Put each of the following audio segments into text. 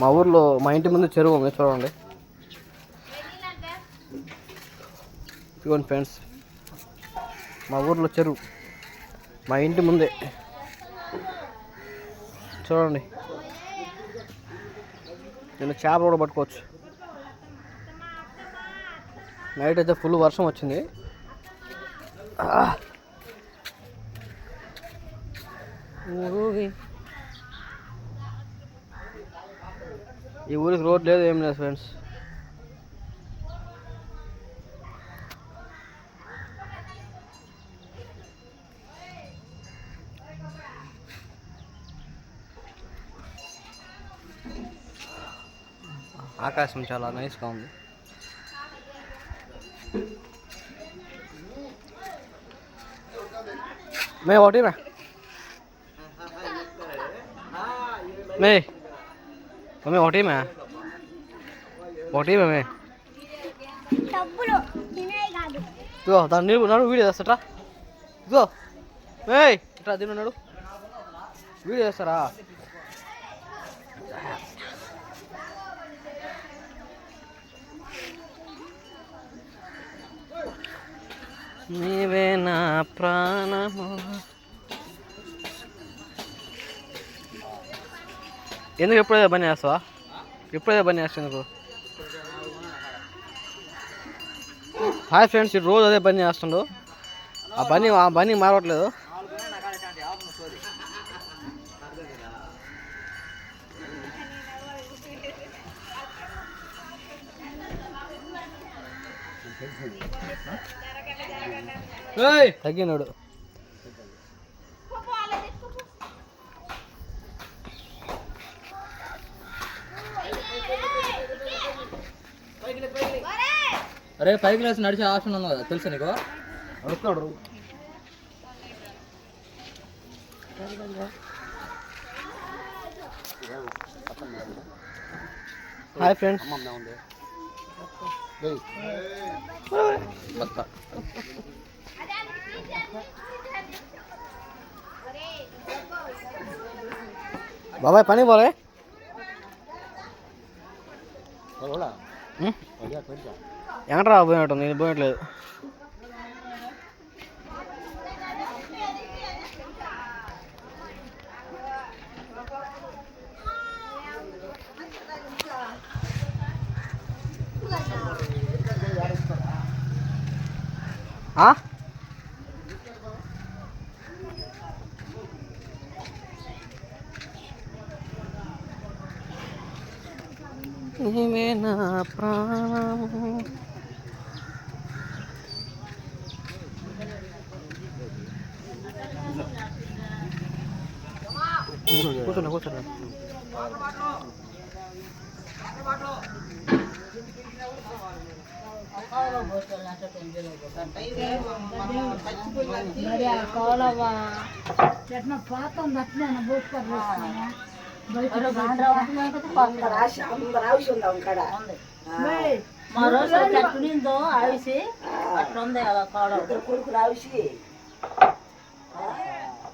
మా ఊర్లో మా ఇంటి ముందు చెరువు ఉంది చూడండి. ఇదిగోండి ఫ్రెండ్స్ మా ఊర్లో చెరువు మా ఇంటి ముందే. చూడండి. నేను చేపలు కూడా పట్టుకోవచ్చు. నైట్ అయితే ఫుల్ వర్షం వచ్చింది. ఊరు ఈ ఊరికి రోడ్ లేదు ఏం లేదు ఫ్రెండ్స్. ఆకాశం చాలా నైస్గా ఉంది. మే ఒకటి మే. మే. మమ్మీ ఒకటి మే ఒకటి మే డబ్బులు తినేవి కాదు. ఇదిగో దాన్ని నీళ్ళు నడు వీడియో చేస్తారా ఇదిగో. ఏయ్ ఇట్లా దీని నడు. వీడియో చేస్తారా? నీవే నా ప్రాణము? ఎందుకు ఎప్పుడైతే పని చేస్తావా ఎప్పుడైతే పని చేస్తావు హాయ్ ఫ్రెండ్స్ ఇటు రోజు అదే పని చేస్తుండు ఆ పని ఆ పని మారట్లేదు తగ్గినాడు. అరే పైకి లేచి నడిచే ఆప్షన్ ఉంది కదా తెలుసా నీకు? వస్తాడు హాయ్ ఫ్రెండ్స్ బాబాయ్ పని పోలే. ఎక్కడరా పోయినట్టు నేను పోయినట్లేదు ఆ? నీవే నా ప్రాణము కూర్చోండి కూర్చోండి. మరి ఆ కోలవా ఎట్లా అట్లా బూసుకొని మా రోజు ఎట్లుందో ఆవిసి అట్లుంది ఆ? మా నాయనది మా అమ్మది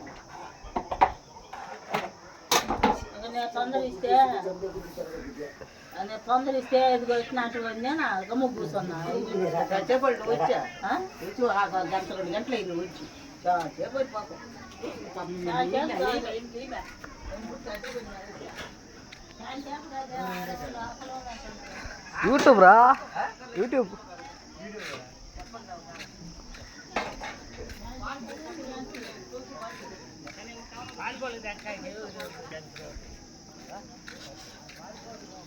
తొందరిస్తే తొందరిస్తే ఇదిగో ఇచ్చినట్టుగా గమ్ము కూర్చున్నా చెప్పండి వచ్చా? వచ్చి గంట రెండు గంటలు అయింది. వచ్చి యూట్యూబ్ రా యూట్యూబ్. పాల్గొలేదు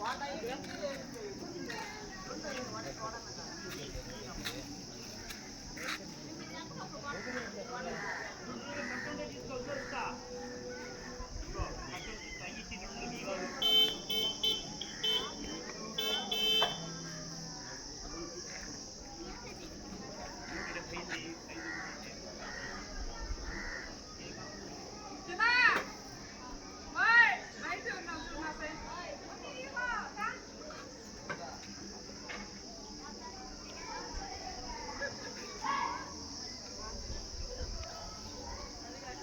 ಬಾಟಾ ಇದೆ